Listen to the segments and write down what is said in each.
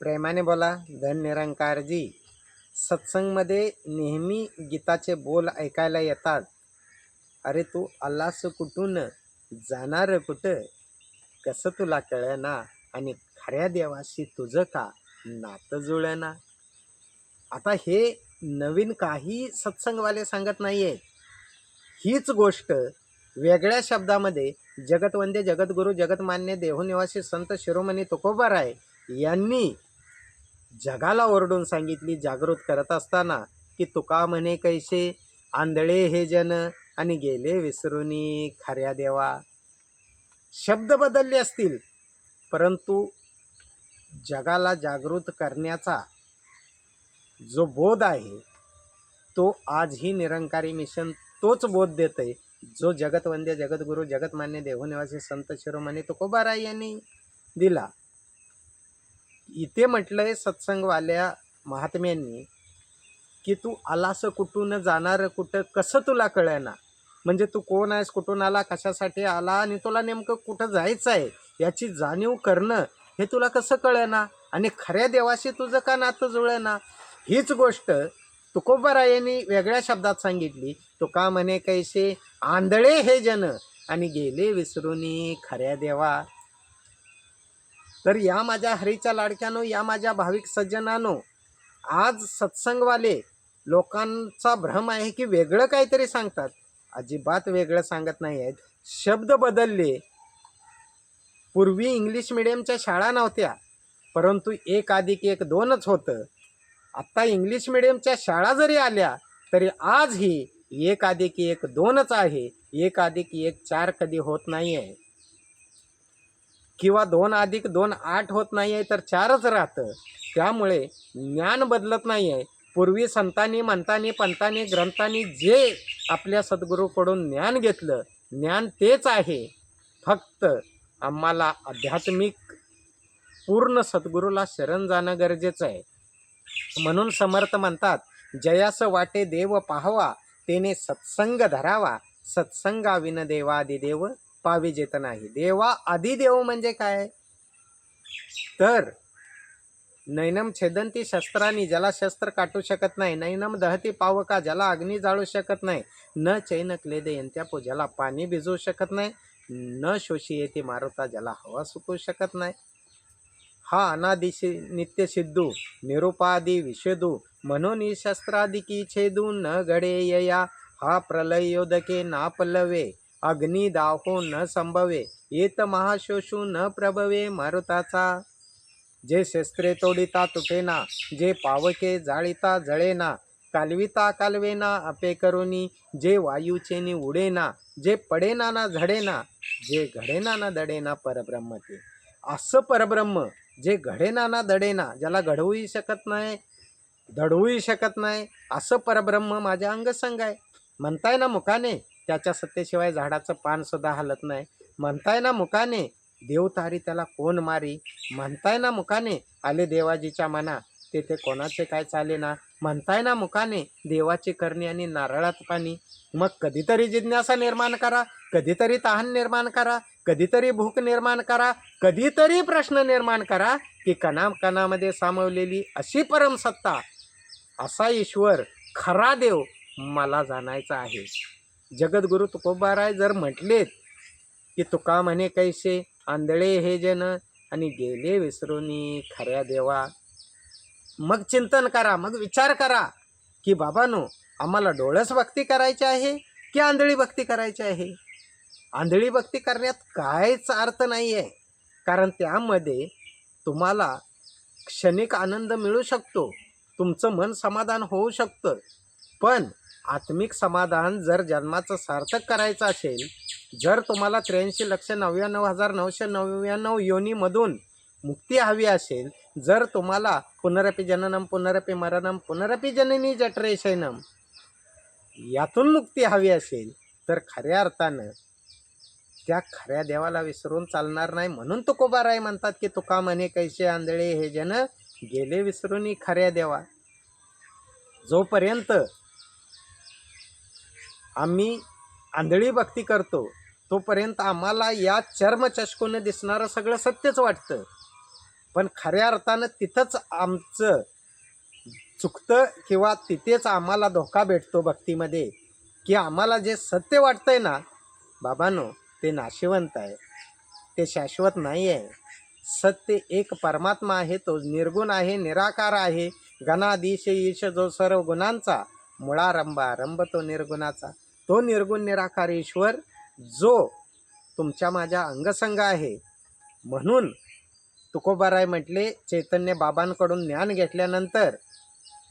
प्रेमाने बोला धन निरंकारजी. सत्संगमध्ये नेहमी गीताचे बोल ऐकायला येतात. अरे तू आलास कुठून? जाणार कुठं? कसं तुला कळना? आणि खऱ्या देवाशी तुझं का? नातं जुळेना. आता हे नवीन काही सत्संगवाले सांगत नाही आहेत हीच गोष्ट वेगळ्या शब्दामध्ये जगतवंदे जगद्गुरू जगतमान्य देहनिवासी संत शिरोमणी तुकोबाराय यांनी जगाला ओरडून सांगितली जागृत करत असताना की तुका म्हणे कैसे? आंधळे हे जन आणि गेले विसरूनी खऱ्या देवा. शब्द बदलले असतील परंतु जगाला जागृत करण्याचा जो बोध आहे तो आजही निरंकारी मिशन तोच बोध देत आहे जो जगतवंद्य जगद्गुरू जगतमान्य देहनिवासी संत शिरोमणी तुकोबाराय यांनी दिला. इथे म्हटलंय सत्संगवाल्या महात्म्यांनी की तू आलास कुठून जाणार कुठं कसं तुला कळेना? म्हणजे तू कोण आहेस कुठून आला कशासाठी आला आणि तुला नेमकं कुठं जायचं आहे? याची जाणीव करणं हे तुला कसं कळेना? आणि खऱ्या देवाशी तुझं का नातं जुळेना? हीच गोष्ट तुकोबरायांनी वेगळ्या शब्दात सांगितली. तुका म्हणे कैसे आंधळे हे जन आणि गेले विसरूनी खऱ्या देवा. तर या माझ्या हरीच्या लाडक्यानो या माझ्या भाविक सज्जनानो आज सत्संगवाले लोकांचा भ्रम आहे की वेगळं काहीतरी सांगतात. अजिबात वेगळं सांगत नाही आहेत. शब्द बदलले. पूर्वी इंग्लिश मिडियमच्या शाळा नव्हत्या परंतु एक अधिक एक दोनच होतं. आत्ता इंग्लिश मिडियमच्या शाळा जरी आल्या तरी आजही एक अधिक एक दोनच आहे. एक अधिक एक चार कधी होत नाही आहे किंवा दोन अधिक दोन आठ होत नाही आहे तर चारच राहतं. त्यामुळे ज्ञान बदलत नाही आहे पूर्वी संतांनी मंतांनी पंतांनी ग्रंथांनी जे आपल्या सद्गुरूकडून ज्ञान घेतलं ज्ञान तेच आहे. फक्त आम्हाला आध्यात्मिक पूर्ण सद्गुरूला शरण जाणं गरजेचं आहे. म्हणून समर्थ म्हणतात जयास वाटे देव पाहावा तेने सत्संग धरावा सत्संगाविन देवादिदेव पाविजेत नाही. देवा आदिदेव म्हणजे काय? तर नैनम छेदंती शस्त्रांनी ज्याला शस्त्र काटू शकत नाही नैनम दहती पावका ज्याला अग्नी जाळू शकत नाही न चैन क्लेदे यंत्यापो ज्याला पाणी भिजवू शकत नाही न शोषी येते मारुता ज्याला हवा सुकू शकत नाही. हा अनादिशी नित्य सिद्धू निरुपादी विषेदू म्हणून शस्त्रादिकी छेदू न घडे यया हा प्रलय योदके ना अग्नी दाहो न संभवे येत महाशोषू न प्रभवे मारुताचा. जे शस्त्रे तोडिता तुटेना जे पावके जाळीता जळेना कालविता कालवेना अपे करोनी जे वायूचेनी उडेना जे पडेना ना झडेना जे घडेना ना दडेना परब्रह्म ते असं परब्रह्म जे घडेना ना दडेना ज्याला घडवूही शकत नाही दडवूही शकत नाही असं परब्रह्म माझ्या अंगसंग आहे. म्हणताय ना मुखाने त्याच्या सत्तेशिवाय झाडाचं पान सुद्धा हलत नाही. म्हणताय ना मुखाने देवतारी त्याला कोण मारी? म्हणताय ना मुखाने आले देवाजीच्या मना तेथे कोणाचे काय चाले ना म्हणताय ना मुखाने देवाची करणी आणि नारळात पाणी. मग कधीतरी जिज्ञासा निर्माण करा कधीतरी तहान निर्माण करा कधीतरी भूक निर्माण करा कधीतरी प्रश्न निर्माण करा की कणा कणामध्ये सामावलेली अशी परमसत्ता असा ईश्वर खरा देव मला जाणायचा आहे. जगद्गुरु तुकोबाराय जर म्हटलेत की तुका म्हणे कैसे आंधळे हे जन आणि गेले विसरूनी खऱ्या देवा. मग चिंतन करा मग विचार करा की बाबानो आम्हाला डोळस भक्ती करायची आहे की आंधळी भक्ती करायची आहे? आंधळी भक्ती करण्यात काहीच अर्थ नाही आहे कारण त्यामध्ये तुम्हाला क्षणिक आनंद मिळू शकतो तुमचं मन समाधान होऊ शकतं. पण आत्मिक समाधान जर जन्माचं सार्थक करायचं असेल जर तुम्हाला त्र्याऐंशी लक्ष नव्याण्णव हजार नऊशे नव्याण्णव योनीमधून मुक्ती हवी असेल जर तुम्हाला पुनरपी जननम पुनरपी मरणम पुनरपी जननी जठरेशनम यातून मुक्ती हवी असेल तर खऱ्या अर्थानं त्या खऱ्या देवाला विसरून चालणार नाही म्हणून तुकोबाराय म्हणतात की तुका म्हणे कैसे आंधळे हे जन गेले विसरून खऱ्या देवा. जोपर्यंत आम्ही आंधळी भक्ती करतो तोपर्यंत आम्हाला या चर्मचष्कोनं दिसणारं सगळं सत्यच वाटतं. पण खऱ्या अर्थानं तिथंच आमचं चुकतं किंवा तिथेच आम्हाला धोका भेटतो भक्तीमध्ये की आम्हाला जे सत्य वाटतंय ना बाबांनो ते नाशिवंत आहे. ते शाश्वत नाही आहे सत्य एक परमात्मा आहे तो निर्गुण आहे निराकार आहे. गणाधीश ईश जो सर्व गुणांचा मुळारंभ आरंभ तो निर्गुणाचा. तो निर्गुण निराकार ईश्वर जो तुमच्या माझ्या अंगसंग आहे. म्हणून तुकोबाराय म्हटले चैतन्य बाबांकडून ज्ञान घेतल्यानंतर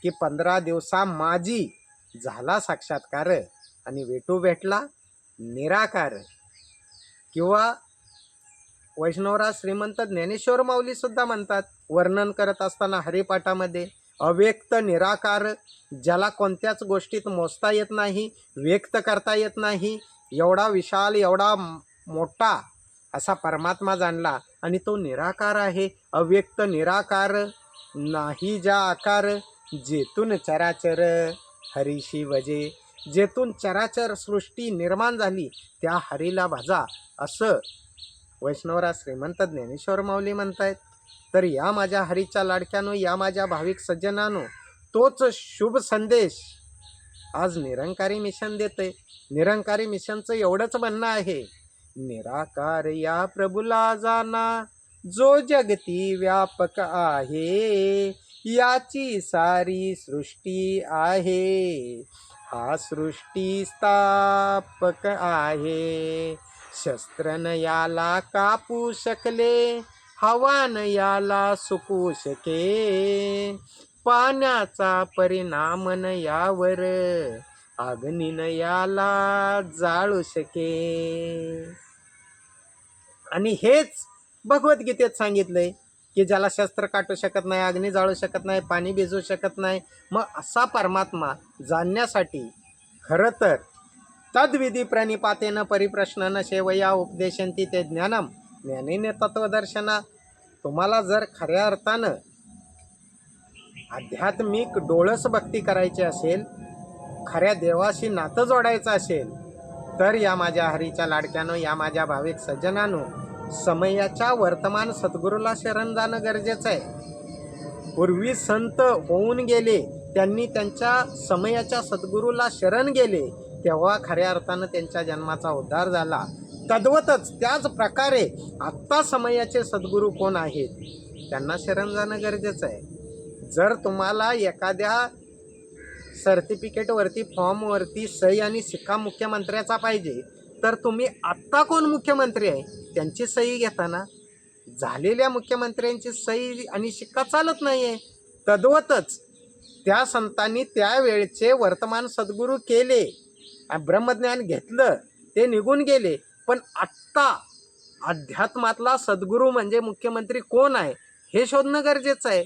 की पंधरा दिवसा माझी झाला साक्षात्कार आणि वेटू भेटला निराकार. किंवा वैष्णवराज श्रीमंत ज्ञानेश्वर माऊलीसुद्धा म्हणतात वर्णन करत असताना हरिपाठामध्ये अव्यक्त निराकार ज्याला कोणत्याच गोष्टीत मोजता येत नाही व्यक्त करता येत नाही एवढा विशाल एवढा मोठा असा परमात्मा जाणला आणि तो निराकार आहे. अव्यक्त निराकार नाही ज्या आकार जेतून चराचर हरीशी वजे जेथून चराचर सृष्टी निर्माण झाली त्या हरीला भजा असं वैष्णवरा श्रीमंत ज्ञानेश्वर माऊली म्हणतायत. तर या माझ्या हरीच्या लाडक्यानो या माझ्या भाविक सज्जनानो तोच शुभ संदेश आज निरंकारी मिशन देते निरंकारी मिशनचं एवढंच म्हणणं आहे निराकार या प्रभूला जाना जो जगती व्यापक आहे याची सारी सृष्टी आहे. हा सृष्टी स्थापक आहे शस्त्रन याला कापू शकले हवान याला सुकू शके पाण्याचा परिणाम न यावर अग्निन याला जाळू शके. आणि हेच भगवद्गीतेत सांगितलंय की ज्याला शस्त्र काटू शकत नाही अग्नी जाळू शकत नाही पाणी भिजू शकत नाही मग असा परमात्मा जाणण्यासाठी खरं तर तद्विधी प्रणिपातेनं परिप्रश्न शेवया उपदेशंती ते ज्ञानम ज्ञानीने तत्वदर्शना तुम्हाला जर खऱ्या अर्थानं आध्यात्मिक डोळस भक्ती करायची असेल खऱ्या देवाशी नातं जोडायचं असेल तर या माझ्या हरीच्या लाडक्यानं या माझ्या भाविक सज्जनानो समयाच्या वर्तमान सद्गुरूला शरण जाणं गरजेचं आहे. पूर्वी संत होऊन गेले त्यांनी त्यांच्या समयाच्या सद्गुरूला शरण गेले तेव्हा खऱ्या अर्थानं त्यांच्या जन्माचा उद्धार झाला. तद्वतच त्याच प्रकारे आत्ता समयाचे सद्गुरू कोण आहेत? त्यांना शरण जाणं गरजेचं आहे. जर तुम्हाला एखाद्या सर्टिफिकेटवरती फॉर्मवरती सही आणि शिक्का मुख्यमंत्र्याचा पाहिजे तर तुम्ही आत्ता कोण मुख्यमंत्री आहे? त्यांची सही घेताना झालेल्या मुख्यमंत्र्यांची सही आणि शिक्का चालत नाही आहे तद्वतच त्या संतांनी त्यावेळचे वर्तमान सद्गुरू केले ब्रह्मज्ञान घेतलं ते निघून गेले पण आत्ता अध्यात्मातला सद्गुरू म्हणजे मुख्यमंत्री कोण आहे हे शोधणं गरजेचं आहे.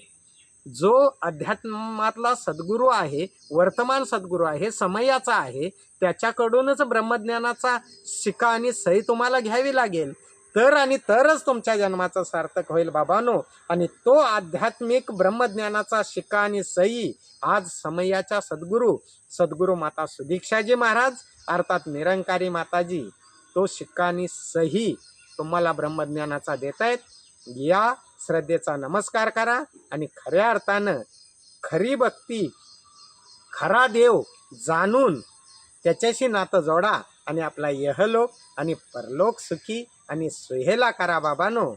जो अध्यात्मातला सद्गुरू आहे वर्तमान सद्गुरू आहे समयाचा आहे त्याच्याकडूनच ब्रह्मज्ञानाचा शिका आणि सही तुम्हाला घ्यावी लागेल. तर आणि तरच तुमच्या जन्माचं सार्थक होईल बाबानो. आणि तो आध्यात्मिक ब्रह्मज्ञानाचा शिका आणि सही आज समयाच्या सद्गुरू सद्गुरू माता सुदीक्षाजी महाराज अर्थात निरंकारी माताजी. तो शिक्का आणि सही तुम्हाला ब्रह्मज्ञानाचा देत आहेत या श्रद्धेचा नमस्कार करा आणि खऱ्या अर्थानं खरी भक्ती खरा देव जाणून त्याच्याशी नातं जोडा आणि आपला यहलोक आणि परलोक सुखी आणि सुहेला करा बाबानो.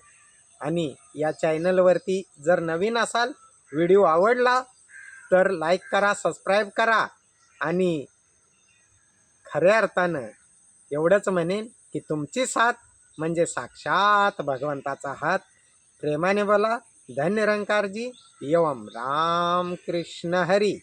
आणि या चॅनलवरती जर नवीन असाल व्हिडिओ आवडला तर लाईक करा सबस्क्राईब करा आणि खऱ्या अर्थानं एवढंच म्हणेन की तुमची साथ म्हणजे साक्षात भगवंताचा हात. प्रेमाने बोला. धन्य रंकारजी एवम राम कृष्ण हरी.